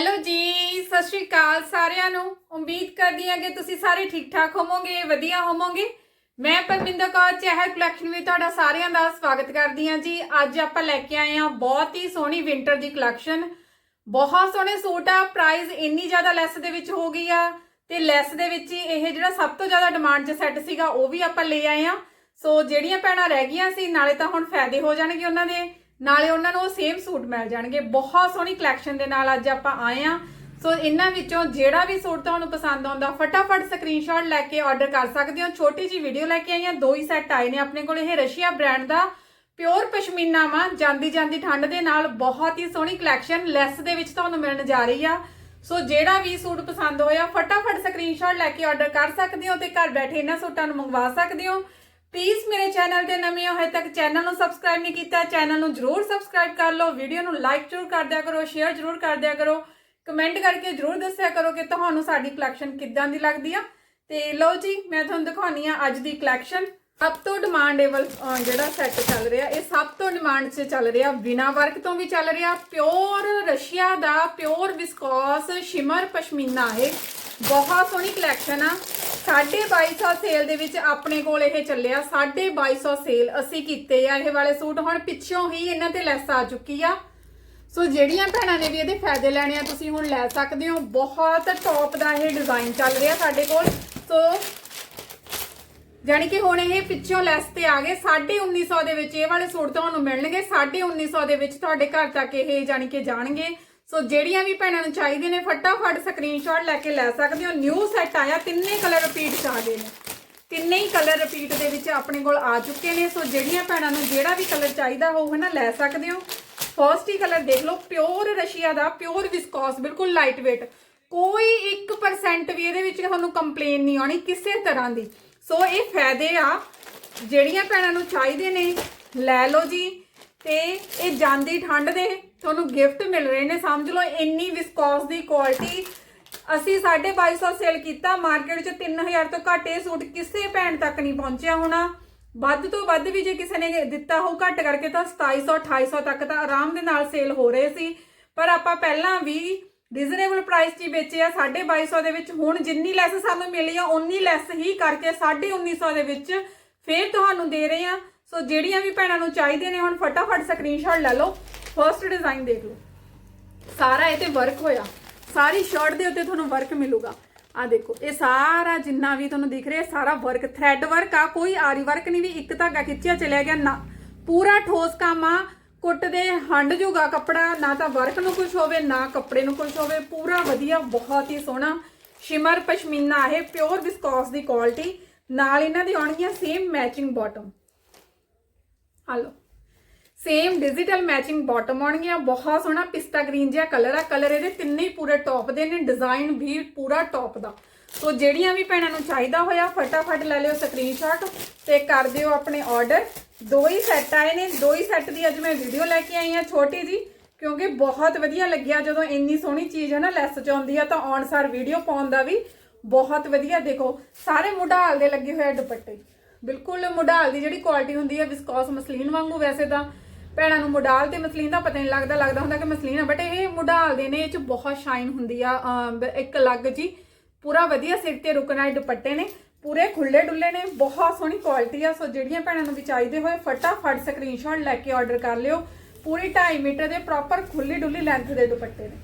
Hello ਜੀ, ਸਤਿ ਸ਼੍ਰੀ ਅਕਾਲ ਸਾਰਿਆਂ ਨੂੰ। ਉਮੀਦ ਕਰਦੀ ਹਾਂ ਕਿ ਤੁਸੀਂ ਸਾਰੇ ਠੀਕ ਠਾਕ ਹੋਵੋਗੇ, ਵਧੀਆ ਹੋਵੋਗੇ। ਮੈਂ ਪਰਮਿੰਦਰ ਕੌਰ ਚਹਿਰ ਕਲੈਕਸ਼ਨ ਵਿੱਚ ਤੁਹਾਡਾ ਸਾਰਿਆਂ ਦਾ ਸਵਾਗਤ ਕਰਦੀ ਹਾਂ ਜੀ। ਅੱਜ ਆਪਾਂ ਲੈ ਕੇ ਆਏ ਹਾਂ ਬਹੁਤ ਹੀ ਸੋਹਣੀ ਵਿੰਟਰ ਦੀ ਕਲੈਕਸ਼ਨ। ਬਹੁਤ ਸੋਹਣੇ ਸੂਟ ਆ ਪ੍ਰਾਈਸ ਇੰਨੀ ਜ਼ਿਆਦਾ ਲੈਸ ਦੇ ਵਿੱਚ ਹੋ ਗਈ ਆ। ਤੇ ਲੈਸ ਦੇ ਵਿੱਚ ਹੀ ਇਹ ਜਿਹੜਾ ਸਭ ਤੋਂ ਜ਼ਿਆਦਾ ਡਿਮਾਂਡ 'ਚ ਸੈੱਟ ਸੀਗਾ, ਉਹ ਵੀ ਆਪਾਂ ਲੈ ਆਏ ਆ ਸੋ ਜਿਹੜੀਆਂ ਭੈਣਾਂ ਰਹਿ ਗਈਆਂ ਸੀ, ਨਾਲੇ ਤਾਂ ਹੁਣ ਫਾਇਦੇ ਹੋ ਜਾਣਗੇ ਉਹਨਾਂ ਦੇ। ਨਾਲੇ ਉਹਨਾਂ ਨੂੰ ਉਹ ਸੇਮ ਸੂਟ ਮਿਲ ਜਾਣਗੇ। ਬਹੁਤ ਸੋਹਣੀ ਕਲੈਕਸ਼ਨ ਦੇ ਨਾਲ ਅੱਜ ਆਪਾਂ ਆਏ ਆ ਸੋ ਇਹਨਾਂ ਵਿੱਚੋਂ ਜਿਹੜਾ ਵੀ ਸੂਟ ਤੁਹਾਨੂੰ ਪਸੰਦ ਆਉਂਦਾ, ਫਟਾਫਟ ਸਕਰੀਨਸ਼ਾਟ ਲੈ ਕੇ ਆਰਡਰ ਕਰ ਸਕਦੇ ਹੋ। ਛੋਟੀ ਜੀ ਵੀਡੀਓ ਲੈ ਕੇ ਆਈਆਂ ਦੋ ਹੀ ਸੈੱਟ ਆਏ ਨੇ ਆਪਣੇ ਕੋਲ। ਇਹ ਰਸ਼ੀਆ ਬ੍ਰਾਂਡ ਦਾ ਪਿਓਰ ਪਸ਼ਮੀਨਾ ਵਾ। ਜਾਂਦੀ ਜਾਂਦੀ ਠੰਡ ਦੇ ਨਾਲ ਬਹੁਤ ਹੀ ਸੋਹਣੀ ਕਲੈਕਸ਼ਨ ਲੈਸ ਦੇ ਵਿੱਚ ਤੁਹਾਨੂੰ ਮਿਲਣ ਜਾ ਰਹੀ ਆ। ਸੋ ਜਿਹੜਾ ਵੀ ਸੂਟ ਪਸੰਦ ਹੋਇਆ, ਫਟਾਫਟ ਸਕਰੀਨਸ਼ਾਟ ਲੈ ਕੇ ਆਰਡਰ ਕਰ ਸਕਦੇ ਹੋ ਤੇ ਘਰ ਬੈਠੇ ਇਹਨਾਂ ਸੂਟਾਂ ਨੂੰ ਮੰਗਵਾ ਸਕਦੇ ਹੋ। ਪਲੀਜ਼ ਮੇਰੇ ਚੈਨਲ ਤੇ ਨਵੇਂ ਹੋ ਹਜੇ ਤੱਕ ਚੈਨਲ ਨੂੰ ਸਬਸਕ੍ਰਾਈਬ ਨਹੀਂ ਕੀਤਾ ਚੈਨਲ ਨੂੰ ਜਰੂਰ ਸਬਸਕ੍ਰਾਈਬ ਕਰ ਲਓ ਵੀਡੀਓ ਨੂੰ ਲਾਈਕ ਜਰੂਰ ਕਰ ਦਿਆ ਕਰੋ ਸ਼ੇਅਰ ਜਰੂਰ ਕਰ ਦਿਆ ਕਰੋ ਕਮੈਂਟ ਕਰਕੇ ਜਰੂਰ ਦੱਸਿਆ ਕਰੋ ਕਿ ਤੁਹਾਨੂੰ ਸਾਡੀ ਕਲੈਕਸ਼ਨ ਕਿੱਦਾਂ ਦੀ ਲੱਗਦੀ ਆ। ਤੇ ਲਓ ਜੀ, ਮੈਂ ਤੁਹਾਨੂੰ ਦਿਖਾਉਣੀ ਆ ਅੱਜ ਦੀ ਕਲੈਕਸ਼ਨ ਸਭ ਤੋਂ ਡਿਮਾਂਡੇਬਲ ਜਿਹੜਾ ਸੈੱਟ ਚੱਲ ਰਿਹਾ, ਇਹ ਸਭ ਤੋਂ ਡਿਮਾਂਡ 'ਚ ਚੱਲ ਰਿਹਾ, ਬਿਨਾ ਵਰਕ ਤੋਂ ਵੀ ਚੱਲ ਰਿਹਾ ਪਿਓਰ ਰਸ਼ੀਆ ਦਾ ਪਿਓਰ ਵਿਸਕੋਸ ਸ਼ਿਮਰ ਪਸ਼ਮੀਨਾ, ਇਹ ਬਹੁਤ ਸੋਹਣੀ ਕਲੈਕਸ਼ਨ ਆ। 2250 ਸੇਲ ਦੇ ਵਿੱਚ ਆਪਣੇ ਕੋਲ ਇਹ ਚੱਲਿਆ। 2250 ਸੇਲ ਅਸੀਂ ਕੀਤੇ ਆ ਇਹ ਵਾਲੇ ਸੂਟ। ਹੁਣ ਪਿੱਛੋਂ ਹੀ ਇਹਨਾਂ ਤੇ ਲੈਸ ਆ ਚੁੱਕੀ ਆ। ਸੋ ਜਿਹੜੀਆਂ ਭੈਣਾਂ ਨੇ ਵੀ ਇਹਦੇ ਫਾਇਦੇ ਲੈਣੇ ਆ, ਤੁਸੀਂ ਹੁਣ ਲੈ ਸਕਦੇ ਹੋ। ਬਹੁਤ ਟੌਪ ਦਾ ਇਹ ਡਿਜ਼ਾਈਨ ਚੱਲ ਰਿਹਾ ਸਾਡੇ ਕੋਲ। ਸੋ ਜਾਨੀ ਕਿ ਹੁਣ ਇਹ ਪਿੱਛੋਂ ਲੈਸ ਤੇ ਆ ਗਏ। 1950 ਦੇ ਵਿੱਚ ਇਹ ਵਾਲੇ ਸੂਟ ਤੁਹਾਨੂੰ ਮਿਲਣਗੇ। 1950 ਦੇ ਵਿੱਚ ਤੁਹਾਡੇ ਘਰ ਤੱਕ ਇਹ ਜਾਨੀ ਕਿ ਜਾਣਗੇ। ਸੋ ਜਿਹੜੀਆਂ ਵੀ ਭੈਣਾਂ ਨੂੰ ਚਾਹੀਦੇ ਨੇ, ਫਟਾਫਟ ਸਕਰੀਨਸ਼ਾਟ ਲੈ ਕੇ ਲੈ ਸਕਦੇ ਹੋ। ਨਿਊ ਸੈੱਟ ਆਇਆ ਤਿੰਨੇ ਕਲਰ ਰਿਪੀਟ ਚ ਆ ਗਏ ਨੇ। ਤਿੰਨੇ ਹੀ ਕਲਰ ਰਿਪੀਟ ਦੇ ਵਿੱਚ ਆਪਣੇ ਕੋਲ ਆ ਚੁੱਕੇ ਨੇ। ਸੋ ਜਿਹੜੀਆਂ ਭੈਣਾਂ ਨੂੰ ਜਿਹੜਾ ਵੀ ਕਲਰ ਚਾਹੀਦਾ ਹੋਊਗਾ ਨਾ ਲੈ ਸਕਦੇ ਹੋ। ਫਰਸਟ ਹੀ ਕਲਰ ਦੇਖ ਲਓ ਪਿਓਰ ਰਸ਼ੀਆ ਦਾ ਪਿਓਰ ਵਿਸਕੋਸ ਬਿਲਕੁਲ ਲਾਈਟ weight ਕੋਈ 1% ਵੀ ਇਹਦੇ ਵਿੱਚ ਤੁਹਾਨੂੰ ਕੰਪਲੇਨ ਨਹੀਂ ਆਉਣੀ ਕਿਸੇ ਤਰ੍ਹਾਂ ਦੀ। ਸੋ ਇਹ ਫਾਇਦੇ ਆ, ਜਿਹੜੀਆਂ ਭੈਣਾਂ ਨੂੰ ਚਾਹੀਦੇ ਨੇ, ਲੈ ਲਓ ਜੀ। ਤੇ ਇਹ ਜਾਂਦੀ ਠੰਡ ਦੇ ਤੁਹਾਨੂੰ ਗਿਫਟ ਮਿਲ ਰਹੇ ਨੇ, ਸਮਝ ਲਓ ਇੰਨੀ ਵਿਸਕੋਸ ਦੀ ਕੁਆਲਿਟੀ ਅਸੀਂ 2250 ਸੇਲ ਕੀਤਾ ਮਾਰਕੀਟ 'ਚ 3000 ਤੋਂ ਘੱਟ ਇਹ ਸੂਟ ਕਿਸੇ ਭੈਣ ਤੱਕ ਨਹੀਂ ਪਹੁੰਚਿਆ ਹੋਣਾ। ਵੱਧ ਤੋਂ ਵੱਧ ਵੀ ਜੇ ਕਿਸੇ ਨੇ ਦਿੱਤਾ ਹੋ ਘੱਟ ਕਰਕੇ ਤਾਂ 2700 2800 ਤੱਕ ਤਾਂ ਆਰਾਮ ਦੇ ਨਾਲ ਸੇਲ ਹੋ ਰਹੇ ਸੀ। ਪਰ ਆਪਾਂ ਪਹਿਲਾਂ ਵੀ ਰੀਜ਼ਨੇਬਲ ਪ੍ਰਾਈਸ 'ਚ ਹੀ ਵੇਚੇ ਆ 2250 ਦੇ ਵਿੱਚ। ਹੁਣ ਜਿੰਨੀ ਲੈਸ ਸਾਨੂੰ ਮਿਲੀ ਆ ਉਨੀ ਲੈਸ ਹੀ ਕਰਕੇ 1950 ਦੇ ਵਿੱਚ ਫੇਰ ਤੁਹਾਨੂੰ ਦੇ ਰਹੇ ਆ। ਸੋ ਜਿਹੜੀਆਂ ਵੀ ਭੈਣਾਂ ਨੂੰ ਚਾਹੀਦੇ ਨੇ, ਹੁਣ ਫਟਾਫਟ ਸਕਰੀਨਸ਼ਾਟ ਲੈ ਲਓ ਫਰਸਟ ਡਿਜ਼ਾਈਨ ਦੇਖ ਲਓ। ਸਾਰਾ ਇਹ ਤੇ ਵਰਕ ਹੋਇਆ। ਸਾਰੀ ਸ਼ਰਟ ਦੇ ਉੱਤੇ ਤੁਹਾਨੂੰ ਵਰਕ ਮਿਲੂਗਾ। ਆ ਦੇਖੋ, ਇਹ ਸਾਰਾ ਜਿੰਨਾ ਵੀ ਤੁਹਾਨੂੰ ਦਿਖ ਰਿਹਾ ਸਾਰਾ ਵਰਕ ਥ੍ਰੈਡ ਵਰਕ ਆ, ਕੋਈ ਆਰੀ ਵਰਕ ਨਹੀਂ ਵੀ ਇੱਕ ਧਾਗਾ ਖਿੱਚਿਆ, ਚਲਿਆ ਗਿਆ, ਨਾ। ਪੂਰਾ ਠੋਸ ਕੰਮ ਆ ਕੁੱਟ ਦੇ, ਹੰਡ ਜੂਗਾ ਕੱਪੜਾ, ਨਾ ਤਾਂ ਵਰਕ ਨੂੰ ਕੁਝ ਹੋਵੇ, ਨਾ ਕੱਪੜੇ ਨੂੰ ਕੁਝ ਹੋਵੇ। ਪੂਰਾ ਵਧੀਆ, ਬਹੁਤ ਹੀ ਸੋਹਣਾ ਸ਼ਿਮਰ ਪਸ਼ਮੀਨਾ, ਇਹ ਪਿਓਰ ਵਿਸਕੋਸ ਦੀ ਕੁਆਲਿਟੀ ਨਾਲ ਇਹਨਾਂ ਦੀ ਆਉਣਗੀਆਂ same matching bottom hello same digital matching bottom ਆਉਣਗੀਆਂ, ਬਹੁਤ ਸੋਹਣਾ ਪਿਸਤਾ ਗ੍ਰੀਨ ਜਿਹਾ ਕਲਰ ਆ। ਕਲਰ ਇਹਦੇ ਤਿੰਨੇ ਹੀ ਪੂਰੇ ਟੌਪ ਦੇ ਨੇ ਡਿਜ਼ਾਈਨ ਵੀ ਪੂਰਾ ਟੌਪ ਦਾ। ਸੋ ਜਿਹੜੀਆਂ ਵੀ ਭੈਣਾਂ ਨੂੰ ਚਾਹੀਦਾ ਹੋਇਆ, ਫਟਾਫਟ ਲੈ ਲਿਓ ਸਕਰੀਨਸ਼ਾਟ ਤੇ ਕਰ ਦਿਓ ਆਪਣੇ ਆਰਡਰ ਦੋ ਹੀ ਸੈੱਟ ਆਏ ਨੇ, ਦੋ ਹੀ ਸੈੱਟ ਦੀ ਅੱਜ ਮੈਂ ਵੀਡੀਓ ਲੈ ਕੇ ਆਈ ਆ ਛੋਟੀ ਜੀ ਕਿਉਂਕਿ ਬਹੁਤ ਵਧੀਆ ਲੱਗਿਆ। ਜਦੋਂ ਇੰਨੀ ਸੋਹਣੀ ਚੀਜ਼ ਹੈ ਨਾ ਲੈਸ ਚ ਆਉਂਦੀ ਆ, ਤਾਂ ਔਨ ਸਾਰ ਵੀਡੀਓ ਪਾਉਣ ਦਾ ਵੀ ਬਹੁਤ ਵਧੀਆ। ਦੇਖੋ, ਸਾਰੇ ਮੁਢਾਲ ਦੇ ਲੱਗੇ ਹੋਏ ਆ ਦੁਪੱਟੇ। ਬਿਲਕੁਲ ਮੁਢਾਲ ਦੀ ਜਿਹੜੀ ਕੁਆਲਿਟੀ ਹੁੰਦੀ ਹੈ ਵਿਸਕੋਸ ਮਸਲੀਨ ਵਾਂਗੂ ਵੈਸੇ ਤਾਂ ਭੈਣਾਂ ਨੂੰ ਮੁਢਾਲ ਤੇ ਮਸਲੀਨ ਦਾ ਪਤਾ ਨਹੀਂ ਲੱਗਦਾ ਲੱਗਦਾ ਹੁੰਦਾ ਕਿ ਮਸਲੀਨ ਆ ਬਟ ਇਹ ਮੁਢਾਲ ਦੇ ਨੇ, ਇਹ ਚ ਬਹੁਤ ਸ਼ਾਈਨ ਹੁੰਦੀ ਆ ਇੱਕ ਅਲੱਗ ਜੀ, ਪੂਰਾ ਵਧੀਆ ਸਿਰ ਤੇ ਰੁਕਣਾ ਇਹ ਦੁਪੱਟੇ ਨੇ, ਪੂਰੇ ਖੁੱਲੇ ਡੁੱਲੇ ਨੇ, ਬਹੁਤ ਸੋਹਣੀ ਕੁਆਲਿਟੀ ਆ, ਸੋ ਜਿਹੜੀਆਂ ਭੈਣਾਂ ਨੂੰ ਵੀ ਚਾਹੀਦੇ ਹੋਏ ਫਟਾਫਟ ਸਕਰੀਨਸ਼ਾਟ ਲੈ ਕੇ ਆਰਡਰ ਕਰ ਲਿਓ, ਪੂਰੀ 2.5 ਮੀਟਰ ਦੇ ਪ੍ਰੋਪਰ ਖੁੱਲੀ ਡੁੱਲੀ ਲੈਂਥ ਦੇ ਦੁਪੱਟੇ ਨੇ।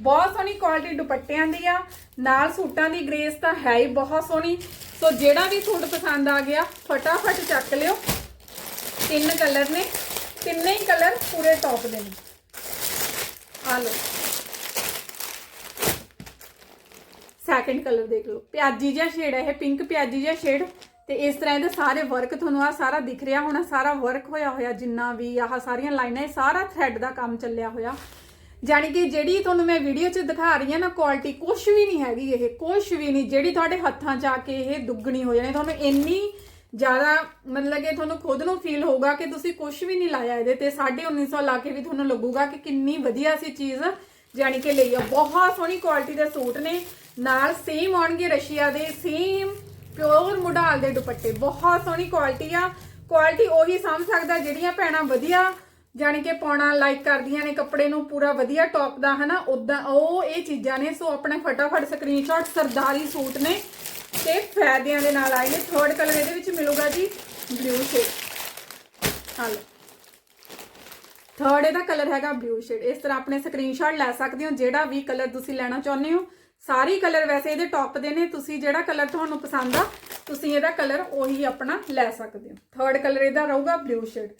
ਬਹੁਤ ਸੋਹਣੀ ਕੁਆਲਿਟੀ ਦੁਪੱਟਿਆਂ ਦੀ ਆ। ਨਾਲ ਸੂਟਾਂ ਦੀ ਗ੍ਰੇਸ ਤਾਂ ਹੈ ਹੀ ਬਹੁਤ ਸੋਹਣੀ। ਸੋ ਜਿਹੜਾ ਵੀ ਸੂਟ ਪਸੰਦ ਆ ਗਿਆ, ਫਟਾਫਟ ਚੱਕ ਲਿਓ। ਤਿੰਨ ਕਲਰ ਨੇ। ਤਿੰਨੇ ਹੀ ਕਲਰ ਪੂਰੇ ਟੌਪ ਦੇ ਨੇ। ਆ ਲਓ। ਸੈਕੰਡ ਕਲਰ ਦੇਖ ਲਓ। ਪਿਆਜੀ ਜਿਹਾ ਸ਼ੇਡ ਹੈ ਇਹ ਪਿੰਕ ਪਿਆਜੀ ਜਿਹਾ ਸ਼ੇਡ ਤੇ ਇਸ ਤਰ੍ਹਾਂ ਇਹਦੇ ਸਾਰੇ ਵਰਕ ਤੁਹਾਨੂੰ ਆ ਸਾਰਾ ਦਿਖ ਰਿਹਾ ਹੋਣਾ। ਸਾਰਾ ਵਰਕ ਹੋਇਆ ਹੋਇਆ ਜਿੰਨਾ ਵੀ ਆਹ ਸਾਰੀਆਂ ਲਾਈਨਾਂ, ਇਹ ਸਾਰਾ ਥ੍ਰੈਡ ਦਾ ਕੰਮ ਚੱਲਿਆ ਹੋਇਆ। ਜਾਨੀ ਕਿ ਜਿਹੜੀ ਤੁਹਾਨੂੰ ਮੈਂ ਵੀਡੀਓ 'ਚ ਦਿਖਾ ਰਹੀ ਹਾਂ ਨਾ ਕੁਆਲਿਟੀ ਕੁਝ ਵੀ ਨਹੀਂ ਹੈਗੀ ਇਹ ਕੁਝ ਵੀ ਨਹੀਂ। ਜਿਹੜੀ ਤੁਹਾਡੇ ਹੱਥਾਂ 'ਚ ਆ ਕੇ ਇਹ ਦੁੱਗਣੀ ਹੋ ਜਾਣੀ, ਤੁਹਾਨੂੰ ਇੰਨੀ ਜ਼ਿਆਦਾ ਮਤਲਬ ਕਿ ਤੁਹਾਨੂੰ ਖੁਦ ਨੂੰ ਫੀਲ ਹੋਊਗਾ ਕਿ ਤੁਸੀਂ ਕੁਝ ਵੀ ਨਹੀਂ ਲਾਇਆ ਇਹਦੇ ਤੇ। 1950 ਲਾ ਕੇ ਵੀ ਤੁਹਾਨੂੰ ਲੱਗੂਗਾ ਕਿ ਕਿੰਨੀ ਵਧੀਆ ਸੀ ਚੀਜ਼ ਜਾਨੀ ਕਿ ਲਈ ਆ। ਬਹੁਤ ਸੋਹਣੀ ਕੁਆਲਿਟੀ ਦੇ ਸੂਟ ਨੇ। ਨਾਲ ਸੇਮ ਆਉਣਗੇ ਰਸ਼ੀਆ ਦੇ ਸੇਮ ਪਿਓਰ ਮੁਢਾਲ ਦੇ ਦੁਪੱਟੇ। ਬਹੁਤ ਸੋਹਣੀ ਕੁਆਲਿਟੀ ਆ। ਕੁਆਲਿਟੀ ਉਹੀ ਸਮਝ ਸਕਦਾ, ਜਿਹੜੀਆਂ ਭੈਣਾਂ ਵਧੀਆ ਜਾਣੀ ਕਿ ਪਾਉਣਾ ਲਾਈਕ ਕਰਦੀਆਂ ਨੇ, ਕੱਪੜੇ ਨੂੰ ਪੂਰਾ ਵਧੀਆ ਟੌਪ ਦਾ, ਹਨਾ? ਉਦਾਂ ਉਹ ਇਹ ਚੀਜ਼ਾਂ ਨੇ, ਸੋ ਆਪਣੇ ਫਟਾਫਟ ਸਕਰੀਨਸ਼ਾਟ ਸਰਦਾਰੀ ਸੂਟ ਨੇ ਤੇ ਫਾਇਦਿਆਂ ਦੇ ਨਾਲ ਆਏ ਨੇ। ਥਰਡ ਕਲਰ ਇਹਦੇ ਵਿੱਚ ਮਿਲੂਗਾ ਜੀ ਬਲੂ ਸ਼ੇਡ ਹਾਲੋ ਥਰਡ ਇਹਦਾ ਕਲਰ ਹੈਗਾ ਬਲੂ ਸ਼ੇਡ ਇਸ ਤਰ੍ਹਾਂ ਆਪਣੇ ਸਕਰੀਨਸ਼ਾਟ ਲੈ ਸਕਦੇ ਹੋ, ਜਿਹੜਾ ਵੀ ਕਲਰ ਤੁਸੀਂ ਲੈਣਾ ਚਾਹੁੰਦੇ ਹੋ। ਸਾਰੇ ਕਲਰ ਵੈਸੇ ਇਹਦੇ ਟੌਪ ਦੇ ਨੇ, ਤੁਸੀਂ ਜਿਹੜਾ ਕਲਰ ਤੁਹਾਨੂੰ ਪਸੰਦ ਆ, ਤੁਸੀਂ ਇਹਦਾ ਕਲਰ ਉਹੀ ਆਪਣਾ ਲੈ ਸਕਦੇ ਹੋ। ਥਰਡ ਕਲਰ ਇਹਦਾ ਰਹੂਗਾ ਬਲੂ ਸ਼ੇਡ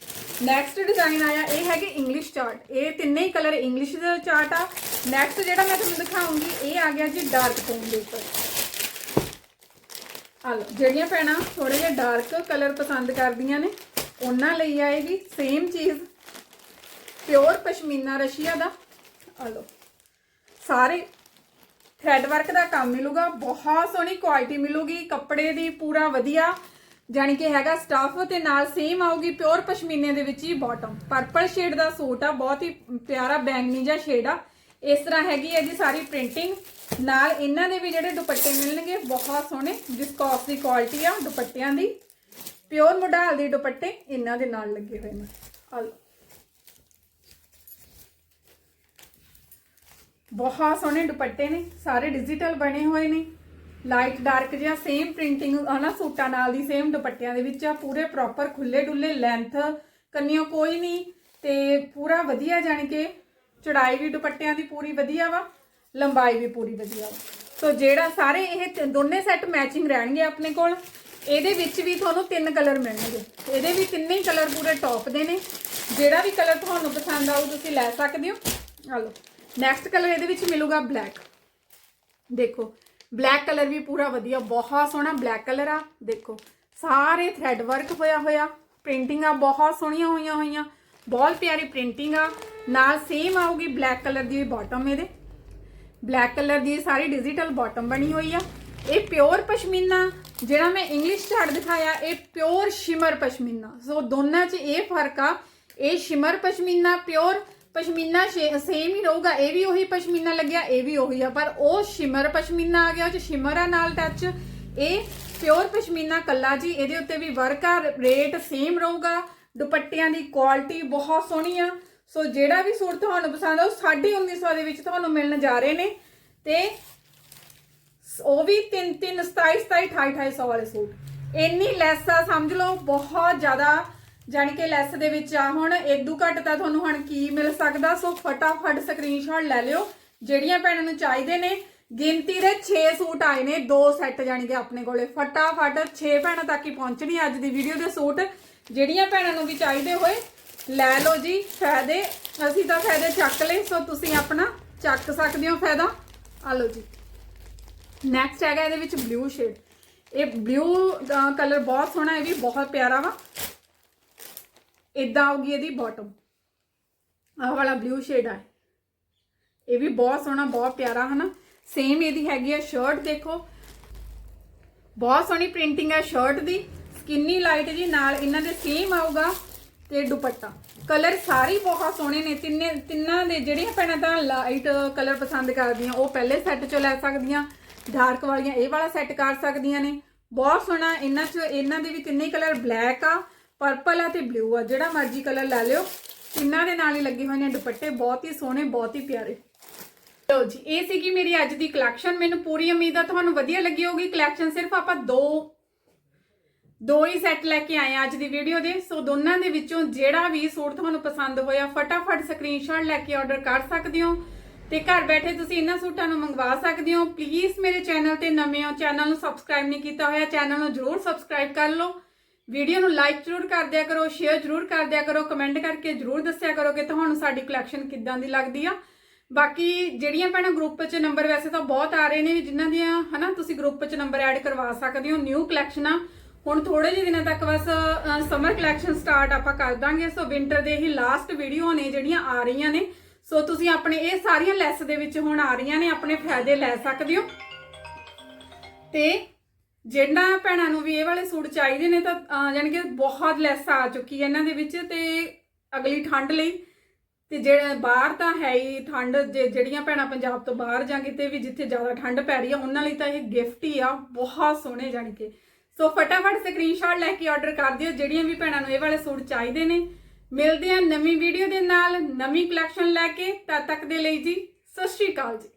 ਨੈਕਸਟ ਡਿਜ਼ਾਈਨ ਆਇਆ, ਇਹ ਹੈਗੇ ਇੰਗਲਿਸ਼ ਚਾਰਟ ਇਹ ਤਿੰਨੇ ਹੀ ਕਲਰ ਇੰਗਲਿਸ਼ ਦਾ ਚਾਰਟ ਆ। ਨੈਕਸਟ ਜਿਹੜਾ ਮੈਂ ਤੁਹਾਨੂੰ ਦਿਖਾਉਂਗੀ, ਇਹ ਆ ਗਿਆ ਜੀ ਡਾਰਕ ਟੋਨ ਦੇ ਉੱਪਰ। ਆ ਲਓ, ਜਿਹੜੀਆਂ ਭੈਣਾਂ ਥੋੜੇ ਜਿਹਾ ਡਾਰਕ ਕਲਰ ਪਸੰਦ ਕਰਦੀਆਂ ਨੇ, ਉਹਨਾਂ ਲਈ ਆਏਗੀ ਸੇਮ ਚੀਜ਼। ਪਿਓਰ ਪਸ਼ਮੀਨਾ ਰਸ਼ੀਆ ਦਾ। ਆ ਲਓ, ਸਾਰੇ ਥ੍ਰੈਡ ਵਰਕ ਦਾ ਕੰਮ ਮਿਲੂਗਾ, ਬਹੁਤ ਸੋਹਣੀ ਕੁਆਲਿਟੀ ਮਿਲੂਗੀ, ਕੱਪੜੇ ਦੀ ਪੂਰਾ ਵਧੀਆ। ਜਾਣੀ ਕਿ ਹੈਗਾ ਸਟਾਫ ਤੇ ਨਾਲ ਸੇਮ ਆਊਗੀ ਪਿਓਰ ਪਸ਼ਮੀਨੇ ਦੇ ਵਿੱਚ ਹੀ ਬਾਟਮ ਪਰਪਲ ਸ਼ੇਡ ਦਾ ਸੂਟ ਆ, ਬਹੁਤ ਹੀ ਪਿਆਰਾ ਬੈਂਗਨੀ ਜਿਹਾ ਸ਼ੇਡ ਆ। ਇਸ ਤਰ੍ਹਾਂ ਹੈਗੀ ਹੈ ਜੀ ਸਾਰੀ ਪ੍ਰਿੰਟਿੰਗ ਨਾਲ ਇਹਨਾਂ ਦੇ ਵੀ ਜਿਹੜੇ ਦੁਪੱਟੇ ਮਿਲਣਗੇ, ਬਹੁਤ ਸੋਹਣੇ ਵਿਸਕੋਸ ਦੀ ਕੁਆਲਿਟੀ ਆ ਦੁਪੱਟਿਆਂ ਦੀ। ਪਿਓਰ ਮੋਡਲ ਦੇ ਦੁਪੱਟੇ ਇਹਨਾਂ ਦੇ ਨਾਲ ਲੱਗੇ ਹੋਏ ਨੇ। ਆ ਲਓ ਬਹੁਤ ਸੋਹਣੇ ਦੁਪੱਟੇ ਨੇ, ਸਾਰੇ ਡਿਜੀਟਲ ਬਣੇ ਹੋਏ ਨੇ। ਲਾਈਟ ਡਾਰਕ ਜਿਹਾ ਸੇਮ ਪ੍ਰਿੰਟਿੰਗ ਹਨਾ, ਸੂਟਾਂ ਨਾਲ ਦੀ ਸੇਮ ਦੁਪੱਟਿਆਂ ਦੇ ਵਿੱਚ ਆ, ਪੂਰੇ ਪ੍ਰੋਪਰ ਖੁੱਲੇ ਡੁੱਲੇ ਲੈਂਥ ਕੰਨਿਓ ਕੋਈ ਨਹੀਂ, ਤੇ ਪੂਰਾ ਵਧੀਆ ਜਾਣੀ ਕਿ ਚੜਾਈ ਵੀ ਦੁਪੱਟਿਆਂ ਦੀ ਪੂਰੀ ਵਧੀਆ ਵਾ, ਲੰਬਾਈ ਵੀ ਪੂਰੀ ਵਧੀਆ ਵਾ। ਸੋ ਜਿਹੜਾ ਸਾਰੇ ਇਹ ਦੋਨੇ ਸੈੱਟ ਮੈਚਿੰਗ ਰਹਿਣਗੇ ਆਪਣੇ ਕੋਲ, ਇਹਦੇ ਵਿੱਚ ਵੀ ਤੁਹਾਨੂੰ ਤਿੰਨ ਕਲਰ ਮਿਲਣਗੇ। ਇਹਦੇ ਵੀ ਤਿੰਨੇ ਹੀ ਕਲਰ ਪੂਰੇ ਟੌਪ ਦੇ ਨੇ। ਜਿਹੜਾ ਵੀ ਕਲਰ ਤੁਹਾਨੂੰ ਪਸੰਦ ਆਊ, ਤੁਸੀਂ ਲੈ ਸਕਦੇ ਹੋ। ਆ ਲਓ ਨੈਕਸਟ ਕਲਰ ਇਹਦੇ ਵਿੱਚ ਮਿਲੂਗਾ ਬਲੈਕ ਦੇਖੋ ਬਲੈਕ ਕਲਰ ਵੀ ਪੂਰਾ ਵਧੀਆ ਬਹੁਤ ਸੋਹਣਾ ਬਲੈਕ ਕਲਰ ਆ ਦੇਖੋ ਸਾਰੇ ਥ੍ਰੈਡ ਵਰਕ ਹੋਇਆ ਹੋਇਆ ਪ੍ਰਿੰਟਿੰਗ ਆ ਬਹੁਤ ਸੋਹਣੀਆਂ ਹੋਈਆਂ ਹੋਈਆਂ ਬਹੁਤ ਪਿਆਰੀ ਪ੍ਰਿੰਟਿੰਗ ਆ ਨਾਲ ਸੇਮ ਆਊਗੀ ਬਲੈਕ ਕਲਰ ਦੀ ਬਾਟਮ ਇਹਦੇ ਬਲੈਕ ਕਲਰ ਦੀ ਸਾਰੀ ਡਿਜੀਟਲ ਬਾਟਮ ਬਣੀ ਹੋਈ ਆ ਇਹ ਪਿਓਰ ਪਸ਼ਮੀਨਾ ਜਿਹੜਾ ਮੈਂ ਇੰਗਲਿਸ਼ ਚਾਰਟ ਦਿਖਾਇਆ ਇਹ ਪਿਓਰ ਸ਼ਿਮਰ ਪਸ਼ਮੀਨਾ ਸੋ ਦੋਨਾਂ 'ਚ ਇਹ ਫ਼ਰਕ ਆ ਇਹ shimmer pashmina pure pashmina same ਹੀ ਰਹੂਗਾ, ਇਹ ਵੀ ਉਹੀ ਪਸ਼ਮੀਨਾ ਲੱਗਿਆ, ਇਹ ਵੀ ਉਹੀ ਆ, ਪਰ ਉਹ ਸ਼ਿਮਰ ਪਸ਼ਮੀਨਾ ਆ ਗਿਆ, ਉਹ 'ਚ ਸ਼ਿਮਰ ਆ ਨਾਲ ਟੱਚ ਇਹ ਪਿਓਰ ਪਸ਼ਮੀਨਾ ਕੱਲਾ ਜੀ, ਇਹਦੇ ਉੱਤੇ ਵੀ ਵਰਕ ਆ ਰੇਟ ਸੇਮ ਰਹੂਗਾ, ਦੁਪੱਟਿਆਂ ਦੀ ਕੁਆਲਿਟੀ ਬਹੁਤ ਸੋਹਣੀ ਆ, ਸੋ ਜਿਹੜਾ ਵੀ ਸੂਟ ਤੁਹਾਨੂੰ ਪਸੰਦ ਆ, ਉਹ 1950 ਦੇ ਵਿੱਚ ਤੁਹਾਨੂੰ ਮਿਲਣ ਜਾ ਰਹੇ ਨੇ, ਤੇ ਉਹ ਵੀ 3 3 27 27 28 2800 ਵਾਲੇ ਸੂਟ। ਇੰਨੀ ਲੈਸ ਆ, ਸਮਝ ਲਓ, ਬਹੁਤ ਜ਼ਿਆਦਾ ਜਾਣੀ ਕਿ ਲੈਸ ਦੇ ਵਿੱਚ ਆ, ਹੁਣ ਇਦੋਂ ਘੱਟ ਤਾਂ ਤੁਹਾਨੂੰ ਹੁਣ ਕੀ ਮਿਲ ਸਕਦਾ? ਸੋ ਫਟਾਫਟ ਸਕਰੀਨਸ਼ਾਟ ਲੈ ਲਿਓ, ਜਿਹੜੀਆਂ ਭੈਣਾਂ ਨੂੰ ਚਾਹੀਦੇ ਨੇ। ਗਿਣਤੀ ਦੇ 6 ਸੂਟ ਆਏ ਨੇ, ਦੋ ਸੈੱਟ ਜਾਣੀ ਕਿ ਆਪਣੇ ਕੋਲੇ। ਫਟਾਫਟ 6 ਭੈਣਾਂ ਤੱਕ ਹੀ ਪਹੁੰਚਣੀ ਅੱਜ ਦੀ ਵੀਡੀਓ ਦੇ ਸੂਟ। ਜਿਹੜੀਆਂ ਭੈਣਾਂ ਨੂੰ ਵੀ ਚਾਹੀਦੇ ਹੋਏ, ਲੈ ਲਓ ਜੀ, ਫਾਇਦੇ। ਅਸੀਂ ਤਾਂ ਫਾਇਦੇ ਚੱਕ ਲਏ, ਸੋ ਤੁਸੀਂ ਆਪਣਾ ਚੱਕ ਸਕਦੇ ਹੋ ਫਾਇਦਾ। ਆ ਲਓ ਜੀ। ਨੈਕਸਟ ਹੈਗਾ ਇਹਦੇ ਵਿੱਚ ਬਲੂ ਸ਼ੇਡ ਇਹ ਬਲੂ ਕਲਰ ਬਹੁਤ ਸੋਹਣਾ, ਇਹ ਵੀ ਬਹੁਤ ਪਿਆਰਾ ਵਾ। ਇਦਾਂ ਆਊਗੀ ਇਹਦੀ ਬਾਟਮ ਆਹ ਵਾਲਾ ਬਲੂ ਸ਼ੇਡ ਆ ਇਹ। ਵੀ ਬਹੁਤ ਸੋਹਣਾ, ਬਹੁਤ ਪਿਆਰਾ, ਹਨਾ? ਸੇਮ ਇਹਦੀ ਹੈਗੀ ਆ ਸ਼ਰਟ ਦੇਖੋ। ਬਹੁਤ ਸੋਹਣੀ ਪ੍ਰਿੰਟਿੰਗ ਹੈ ਸ਼ਰਟ ਦੀ। ਸਕਿੰਨੀ ਲਾਈਟ ਜੀ, ਨਾਲ ਇਹਨਾਂ ਦੇ ਸੇਮ ਆਊਗਾ ਤੇ ਦੁਪੱਟਾ। ਕਲਰ ਸਾਰੇ ਬਹੁਤ ਸੋਹਣੇ ਨੇ। ਤਿੰਨੇ, ਤਿੰਨਾਂ ਦੇ ਜਿਹੜੀਆਂ ਭੈਣਾਂ ਤਾਂ ਲਾਈਟ ਕਲਰ ਪਸੰਦ ਕਰਦੀਆਂ, ਉਹ ਪਹਿਲੇ ਸੈੱਟ ਚੋਂ ਲੈ ਸਕਦੀਆਂ ਡਾਰਕ ਵਾਲੀਆਂ ਇਹ ਵਾਲਾ ਸੈੱਟ ਕਰ ਸਕਦੀਆਂ ਨੇ। ਬਹੁਤ ਸੋਹਣਾ, ਇਹਨਾਂ ਚ, ਇਹਨਾਂ ਦੇ ਵੀ ਤਿੰਨੇ ਕਲਰ ਬਲੈਕ ਆ। ਪਰਪਲ ਆ ਤੇ ਬਲੂ ਆ, ਜਿਹੜਾ ਮਰਜ਼ੀ ਕਲਰ ਲੈ ਲਿਓ। ਇਹਨਾਂ ਦੇ ਨਾਲ ਹੀ ਲੱਗੇ ਹੋਏ ਨੇ ਦੁਪੱਟੇ, ਬਹੁਤ ਹੀ ਸੋਹਣੇ, ਬਹੁਤ ਹੀ ਪਿਆਰੇ। ਲੋ ਜੀ, ਇਹ ਸੀਗੀ ਮੇਰੀ ਅੱਜ ਦੀ ਕਲੈਕਸ਼ਨ ਮੈਨੂੰ ਪੂਰੀ ਉਮੀਦ ਆ ਤੁਹਾਨੂੰ ਵਧੀਆ ਲੱਗੀ ਹੋਊਗੀ। ਕਲੈਕਸ਼ਨ ਸਿਰਫ ਆਪਾਂ ਦੋ ਦੋ ਹੀ ਸੈੱਟ ਲੈ ਕੇ ਆਏ ਆ ਅੱਜ ਦੀ ਵੀਡੀਓ ਦੇ। ਸੋ ਦੋਨਾਂ ਦੇ ਵਿੱਚੋਂ ਜਿਹੜਾ ਵੀ ਸੂਟ ਤੁਹਾਨੂੰ ਪਸੰਦ ਹੋਇਆ, ਫਟਾਫਟ ਸਕਰੀਨਸ਼ਾਟ ਲੈ ਕੇ ਆਰਡਰ ਕਰ ਸਕਦੇ ਹੋ। ਤੇ ਘਰ ਬੈਠੇ ਤੁਸੀਂ ਇਹਨਾਂ ਸੂਟਾਂ ਨੂੰ ਮੰਗਵਾ ਸਕਦੇ ਹੋ। ਪਲੀਜ਼ ਮੇਰੇ ਚੈਨਲ ਤੇ ਨਵੇਂ ਹੋ ਚੈਨਲ ਨੂੰ ਸਬਸਕ੍ਰਾਈਬ ਨਹੀਂ ਕੀਤਾ ਹੋਇਆ ਚੈਨਲ ਨੂੰ ਜਰੂਰ ਸਬਸਕ੍ਰਾਈਬ ਕਰ ਲਓ। ਵੀਡੀਓ ਨੂੰ ਲਾਈਕ ਜਰੂਰ ਕਰ ਦਿਆ ਕਰੋ ਸ਼ੇਅਰ ਜਰੂਰ ਕਰ ਦਿਆ ਕਰੋ ਕਮੈਂਟ ਕਰਕੇ ਜਰੂਰ ਦੱਸਿਆ ਕਰੋ ਕਿ ਤੁਹਾਨੂੰ ਸਾਡੀ ਕਲੈਕਸ਼ਨ ਕਿੱਦਾਂ ਦੀ ਲੱਗਦੀ ਆ। ਬਾਕੀ ਜਿਹੜੀਆਂ ਭੈਣਾਂ ਗਰੁੱਪ 'ਚ ਨੰਬਰ ਵੈਸੇ ਤਾਂ ਬਹੁਤ ਆ ਰਹੇ ਨੇ ਵੀ ਜਿਨ੍ਹਾਂ ਦੀਆਂ, ਹਨਾ, ਤੁਸੀਂ ਗਰੁੱਪ 'ਚ ਨੰਬਰ ਐਡ ਕਰਵਾ ਸਕਦੇ ਹੋ ਨਿਊ ਕਲੈਕਸ਼ਨਾਂ ਹੁਣ ਥੋੜੇ ਜਿਹੇ ਦਿਨਾਂ ਤੱਕ ਬਸ ਸਮਰ ਕਲੈਕਸ਼ਨ ਸਟਾਰਟ ਆਪਾਂ ਕਰ ਦਾਂਗੇ। ਸੋ ਵਿੰਟਰ ਦੇ ਹੀ ਲਾਸਟ ਵੀਡੀਓ ਨੇ ਜਿਹੜੀਆਂ ਆ ਰਹੀਆਂ ਨੇ। ਸੋ ਤੁਸੀਂ ਆਪਣੇ ਇਹ ਸਾਰੀਆਂ ਲੈਸ ਦੇ ਵਿੱਚ ਹੁਣ ਆ ਰਹੀਆਂ ਨੇ, ਆਪਣੇ ਫਾਇਦੇ ਲੈ ਸਕਦੇ ਹੋ। ਤੇ ਜਿਹਨਾਂ ਭੈਣਾਂ ਨੂੰ ਵੀ ਇਹ ਵਾਲੇ ਸੂਟ ਚਾਹੀਦੇ ਨੇ ਤਾਂ ਅਹ, ਕਿ ਬਹੁਤ ਲੈਸ ਆ ਚੁੱਕੀ ਹੈ ਇਹਨਾਂ ਦੇ ਵਿੱਚ ਤੇ ਅਗਲੀ ਠੰਡ ਲਈ। ਤੇ ਜਿਹੜੇ ਬਾਹਰ ਤਾਂ ਹੈ ਹੀ ਠੰਡ ਜੇ ਜਿਹੜੀਆਂ ਭੈਣਾਂ ਪੰਜਾਬ ਤੋਂ ਬਾਹਰ ਜਾਂ ਕਿਤੇ ਵੀ ਜਿੱਥੇ ਜ਼ਿਆਦਾ ਠੰਡ ਪੈ ਰਹੀ ਆ ਉਹਨਾਂ ਲਈ ਤਾਂ ਇਹ ਗਿਫਟ ਹੀ ਆ ਬਹੁਤ ਸੋਹਣੇ ਜਾਣੀ ਕਿ। ਸੋ ਫਟਾਫਟ ਸਕਰੀਨਸ਼ਾਟ ਲੈ ਕੇ ਆਰਡਰ ਕਰ ਦਿਓ ਜਿਹੜੀਆਂ ਵੀ ਭੈਣਾਂ ਨੂੰ ਇਹ ਵਾਲੇ ਸੂਟ ਚਾਹੀਦੇ ਨੇ। ਮਿਲਦੇ ਆ ਨਵੀਂ ਵੀਡੀਓ ਦੇ ਨਾਲ ਨਵੀਂ ਕਲੈਕਸ਼ਨ ਲੈ ਕੇ ਤਦ ਤੱਕ ਦੇ ਲਈ ਜੀ ਸਤਿ ਸ਼੍ਰੀ ਅਕਾਲ ਜੀ।